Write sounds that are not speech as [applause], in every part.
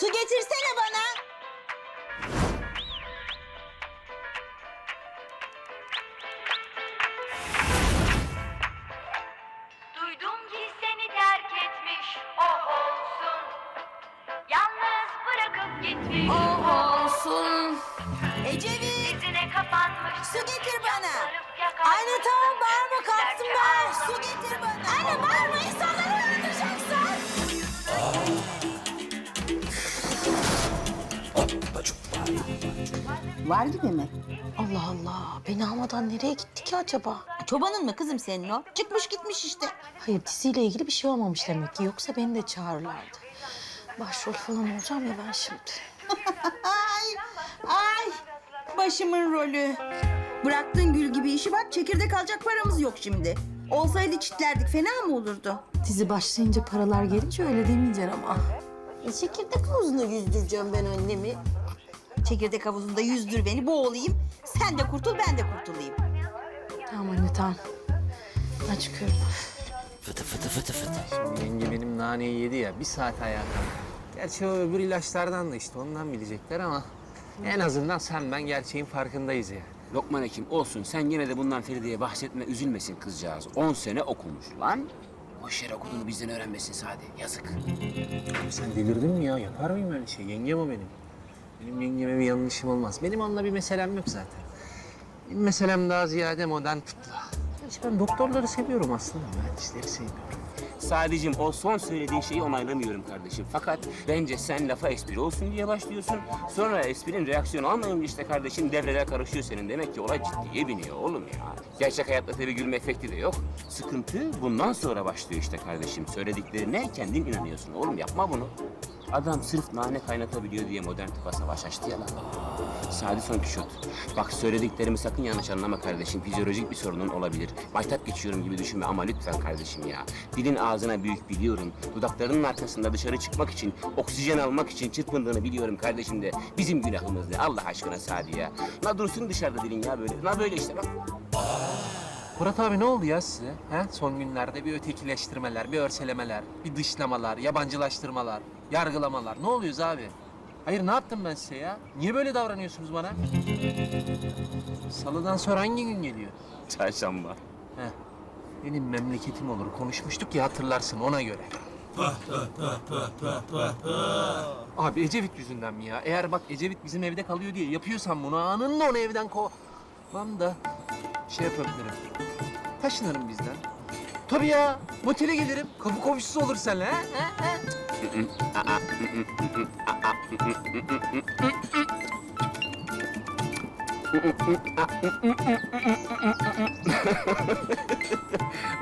Su getirsene bana. Duydum ki seni terk etmiş o olsun Yalnız bırakıp gitmiş o olsun Ecevit. Kapanmış Su getir bana. Anne tamam bağırma kalktım ben. Su getir bana. Anne bağırma insanları Var gibi mi? Allah Allah. Beni almadan nereye gitti ki acaba? Çobanın mı kızım senin o? Çıkmış gitmiş işte. Hayır diziyle ilgili bir şey olmamış demek ki. Yoksa beni de çağırırlardı. Başrol falan olacağım ya ben şimdi. Ay, ay. Başımın rolü. Bıraktın gül gibi işi bak çekirdek alacak paramız yok şimdi. Olsaydı çitlerdik fena mı olurdu? Dizi başlayınca paralar gelince öyle demeyeceksin ama. E, çekirdek havuzunda yüzdüreceğim ben annemi. Çekirdek havuzunda yüzdür beni boğulayım. Sen de kurtul ben de kurtulayım. Tamam anne tamam. Ben çıkıyorum. Fıtı fıtı fıtı fıtı. Yenge benim naneyi yedi ya bir saat ayağa. Gerçi o öbür ilaçlardan da işte ondan bilecekler ama en azından sen ben gerçeğin farkındayız ya. Lokman Hekim olsun sen yine de bundan Feride'ye bahsetme üzülmesin kızcağız. 10 sene okumuş lan. Boş yere okuduğunu bizden öğrenmesin Sadi. Yazık. Sen delirdin mi ya? Yapar mıyım öyle şey? Yengem o benim. Benim yengeme bir yanlışım olmaz. Benim onunla bir meselem yok zaten. Benim meselem daha ziyade modern tıpla. İşte ben doktorları seviyorum aslında. Mühendisleri sevmiyorum. Sadicim o son söylediğin şeyi onaylamıyorum kardeşim. Fakat bence sen lafa espri olsun diye başlıyorsun. Sonra esprinin reaksiyonu almayınca işte kardeşim devreler karışıyor senin. Demek ki olay ciddiye biniyor oğlum ya. Gerçek hayatta tabii gülme efekti de yok. Sıkıntı bundan sonra başlıyor işte kardeşim. Söylediklerine kendin inanıyorsun oğlum yapma bunu. Adam sırf nane kaynatabiliyor diye modern tıpa savaş açtı ya lan. Sadi son Kişot. Bak söylediklerimi sakın yanlış anlama kardeşim. Fizyolojik bir sorunun olabilir. Baytap geçiyorum gibi düşünme ama lütfen kardeşim ya. Dilin ağzına büyük biliyorum. Dudaklarının arkasında dışarı çıkmak için, oksijen almak için çırpındığını biliyorum kardeşim de. Bizim günahımız ne Allah aşkına Sadi ya. Na dursun dışarıda dilin ya böyle. Na böyle işte bak. Murat abi ne oldu ya size? He? Son günlerde bir ötekileştirmeler, bir örselemeler, bir dışlamalar, yabancılaştırmalar, yargılamalar. Ne oluyoruz abi? Hayır ne yaptım ben size ya? Niye böyle davranıyorsunuz bana? Salıdan sonra hangi gün geliyor? Çarşamba. Heh. Benim memleketim olur. Konuşmuştuk ya hatırlarsın ona göre. Abi Ecevit yüzünden mi ya? Eğer bak Ecevit bizim evde kalıyor diye yapıyorsan bunu anında onu evden kovan da şey yapabilirim. Taşınırım bizden. Tabii ya. Motele gelirim. Kapı komşusu olur? Ha? Ha?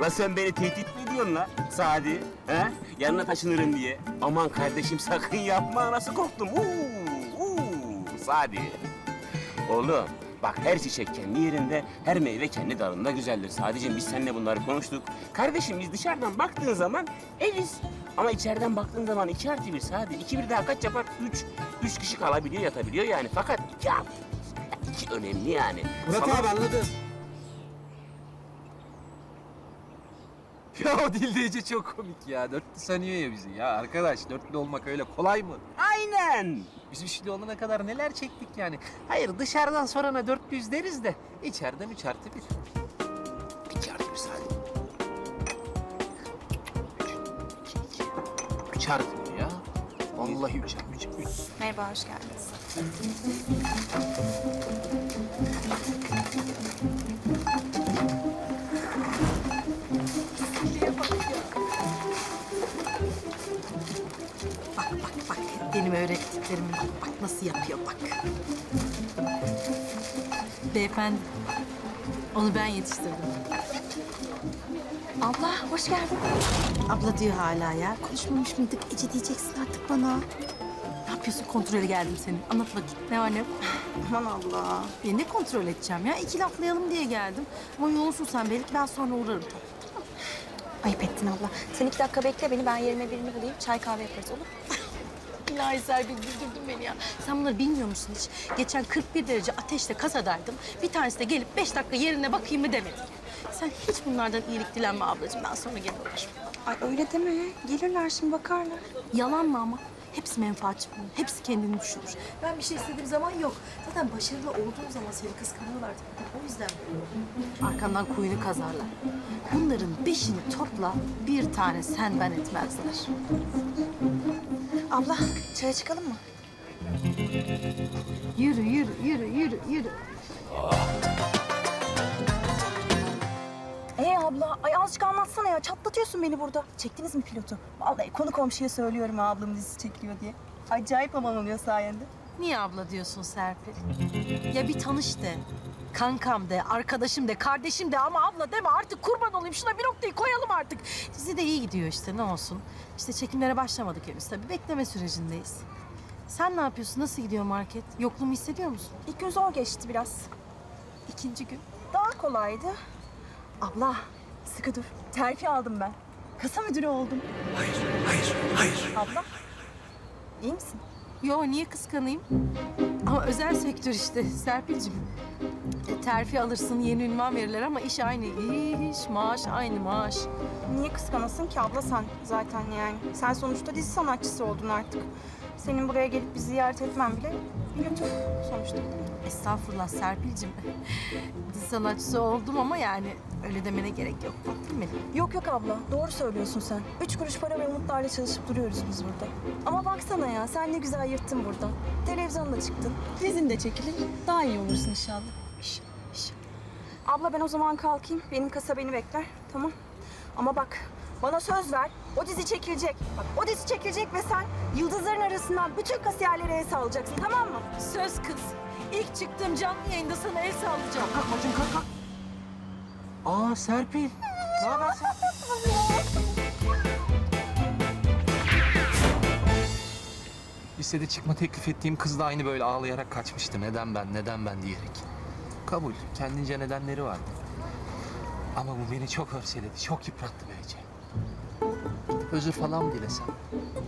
La sen beni tehdit mi ediyorsun la Sadi? He? Yanına taşınırım diye. Aman kardeşim sakın yapma nasıl korktum. Uuu, uuu, Sadi. Oğlum bak her çiçek kendi yerinde, her meyve kendi dalında güzeldir. Sadece biz seninle bunları konuştuk. Kardeşim biz dışarıdan baktığın zaman eviz. Ama içeriden baktığın zaman iki artı bir Sadi. İki bir daha kaç yapar? Üç. Üç kişi kalabiliyor, yatabiliyor yani. Fakat iki iki önemli yani. Murat Sana- abi anladım. Ya o dildeyece çok komik ya. Dörtlü sanıyor ya bizi ya. Arkadaş dörtlü olmak öyle kolay mı? Aynen. Biz üçlü olana kadar neler çektik yani. Hayır dışarıdan sorana dörtlüyüz deriz de içeriden üç artı bir. İki artı bir Sadi. Üç artı bir ya. Vallahi üç, üç, üç. Merhaba, hoş geldiniz. Benim öğrettiklerimi bak, nasıl yapıyor bak. Beyefendi. Onu ben yetiştirdim. Abla, hoş geldin. Abla diyor hala ya. Konuşmamış mıydık? Ece diyeceksin artık bana. Ne yapıyorsun? Kontrole geldim senin. Anlat bakayım. Ne var ne yok? Aman abla. Ya ne kontrol edeceğim ya? İki laflayalım diye geldim. Ama yoğunsun sen belki ben sonra uğrarım. Tamam. Ayıp ettin abla. Sen iki dakika bekle beni, ben yerime birini bulayım. Çay kahve yaparız olur mu? İlahi Serpil güldürdün beni ya. Sen bunları bilmiyor musun hiç? Geçen 41 derece ateşte kasadaydım. Bir tanesi de gelip beş dakika yerine bakayım mı demedi. Sen hiç bunlardan iyilik dilenme ablacığım. Ben sonra uğraşırım. Ay öyle deme. Gelirler şimdi bakarlar. Yalan mı ama? Hepsi menfaatçi bunun. Hepsi kendini düşünür. Ben bir şey istediğim zaman yok. Zaten başarılı olduğun zaman seni kıskanıyorlar. O yüzden arkandan kuyunu kazarlar. Bunların beşini topla bir tane sen ben etmezler. Abla çaya çıkalım mı? Yürü yürü yürü yürü yürü. Ee abla ay azıcık anlatsana ya çatlatıyorsun beni burada. Çektiniz mi pilotu? Vallahi konu komşuya söylüyorum ha, ablamın dizisi çekiliyor diye. Acayip aman oluyor sayende. Niye abla diyorsun Serpil? Ya bir tanış de. Kankam de, arkadaşım de, kardeşim de ama abla deme artık kurban olayım. Şuna bir noktayı koyalım artık. Dizi de iyi gidiyor işte ne olsun. İşte çekimlere başlamadık henüz tabii. Bekleme sürecindeyiz. Sen ne yapıyorsun? Nasıl gidiyor market? Yokluğumu hissediyor musun? İlk gün zor geçti biraz. İkinci gün. Daha kolaydı. Abla sıkı dur. Terfi aldım ben. Kasa müdürü oldum. Hayır, hayır, hayır. Abla iyi misin? Yo niye kıskanayım? Ama özel sektör işte Serpil'cim. E, terfi alırsın, yeni ünvan verirler ama iş aynı iş, maaş aynı maaş. Niye kıskanasın ki abla sen zaten yani? Sen sonuçta dizi sanatçısı oldun artık. Senin buraya gelip bizi ziyaret etmen bile lütuf sonuçta. Estağfurullah Serpil'cim. [laughs] Dizi sanatçısı oldum ama yani öyle demene gerek yok. Değil mi? Yok yok abla, doğru söylüyorsun sen. Üç kuruş para ve umutlarla çalışıp duruyoruz biz burada. Ama baksana ya, sen ne güzel yırttın buradan. Televizyonda çıktın. Dizin de çekilir, daha iyi olursun inşallah. Abla ben o zaman kalkayım, benim kasa beni bekler, tamam? Ama bak, bana söz ver, o dizi çekilecek. Bak o dizi çekilecek ve sen yıldızların arasından bütün kasiyerlere el sallayacaksın, tamam mı? Söz kız. İlk çıktığım canlı yayında sana el sallayacağım. Kalk bacım kalk kalk. Aa Serpil. Ne haber Serpil? Lisede çıkma teklif ettiğim kız da aynı böyle ağlayarak kaçmıştı. Neden ben, neden ben diyerek. Kabul. Kendince nedenleri vardı. Ama bu beni çok örseledi, çok yıprattı Beyce. Özür falan dilesem?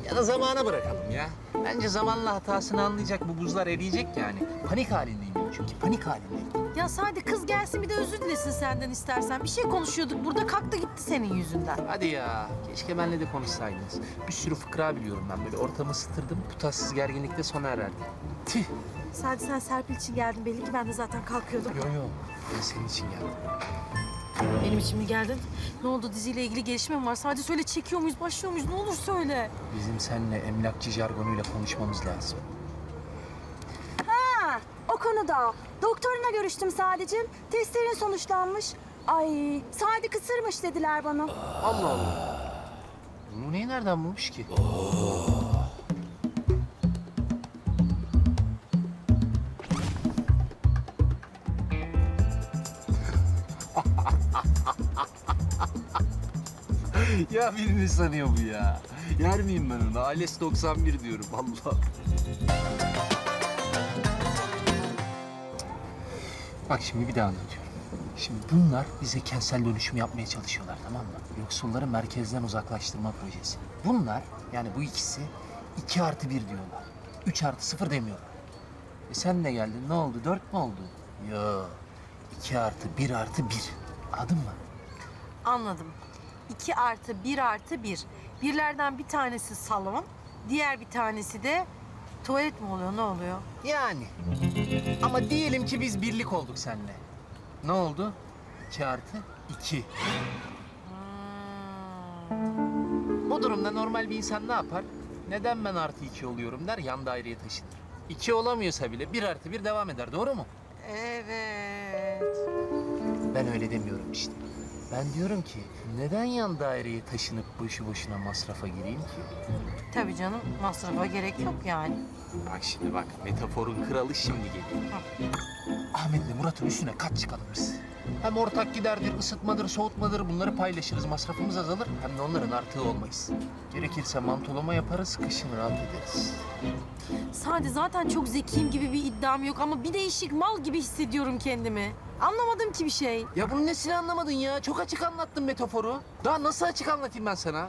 Ya da zamana bırakalım ya. Bence zamanla hatasını anlayacak, bu buzlar eriyecek yani. Panik halindeyim ben çünkü, panik halindeyim. Ya Sadi kız gelsin bir de özür dilesin senden istersen. Bir şey konuşuyorduk burada kalktı gitti senin yüzünden. Hadi ya. Keşke benimle de konuşsaydınız. Bir sürü fıkra biliyorum ben. Böyle ortamı ısıtırdım. Bu tatsız gerginlikte sona ererdi. Tih. Sadi sen Serpil için geldin belli ki ben de zaten kalkıyordum. Yo yo. Ben senin için geldim. Benim için mi geldin? Ne oldu diziyle ilgili gelişme mi var? Sadece söyle çekiyor muyuz, başlıyor muyuz? Ne olur söyle. Bizim seninle emlakçı jargonuyla konuşmamız lazım. Ha, o konuda. Doktoruna görüştüm sadece. Testlerin sonuçlanmış. Ay, Sadi kısırmış dediler bana. Allah Allah. Bu neyi nereden bulmuş ki? [laughs] ya birini sanıyor bu ya. Yer miyim ben onu? Ailesi 91 diyorum Allah. Bak şimdi bir daha anlatıyorum. Şimdi bunlar bize kentsel dönüşüm yapmaya çalışıyorlar tamam mı? Yoksulları merkezden uzaklaştırma projesi. Bunlar yani bu ikisi iki artı bir diyorlar. Üç artı sıfır demiyorlar. E sen de geldin ne oldu? Dört mü oldu? Yo. iki artı bir artı bir. Anladın mı? Anladım. 2 artı 1 artı 1. Birlerden bir tanesi salon, diğer bir tanesi de tuvalet mi oluyor, ne oluyor? Yani. Ama diyelim ki biz birlik olduk seninle. Ne oldu? İki artı iki. Hmm. O durumda normal bir insan ne yapar? Neden ben artı iki oluyorum der, yan daireye taşınır. İki olamıyorsa bile bir artı bir devam eder, doğru mu? Evet. Ben öyle demiyorum işte. Ben diyorum ki neden yan daireye taşınıp boşu boşuna masrafa gireyim ki? Tabii canım, masrafa gerek yok yani. Bak şimdi bak, metaforun kralı şimdi geliyor. Ahmet'le Murat'ın üstüne kat çıkalım biz. Hem ortak giderdir, ısıtmadır, soğutmadır bunları paylaşırız. Masrafımız azalır hem de onların artığı olmayız. Gerekirse mantolama yaparız, kışın rahat ederiz. Sadi zaten çok zekiyim gibi bir iddiam yok ama bir değişik mal gibi hissediyorum kendimi. Anlamadım ki bir şey. Ya bunun nesini anlamadın ya? Çok açık anlattım metaforu. Daha nasıl açık anlatayım ben sana?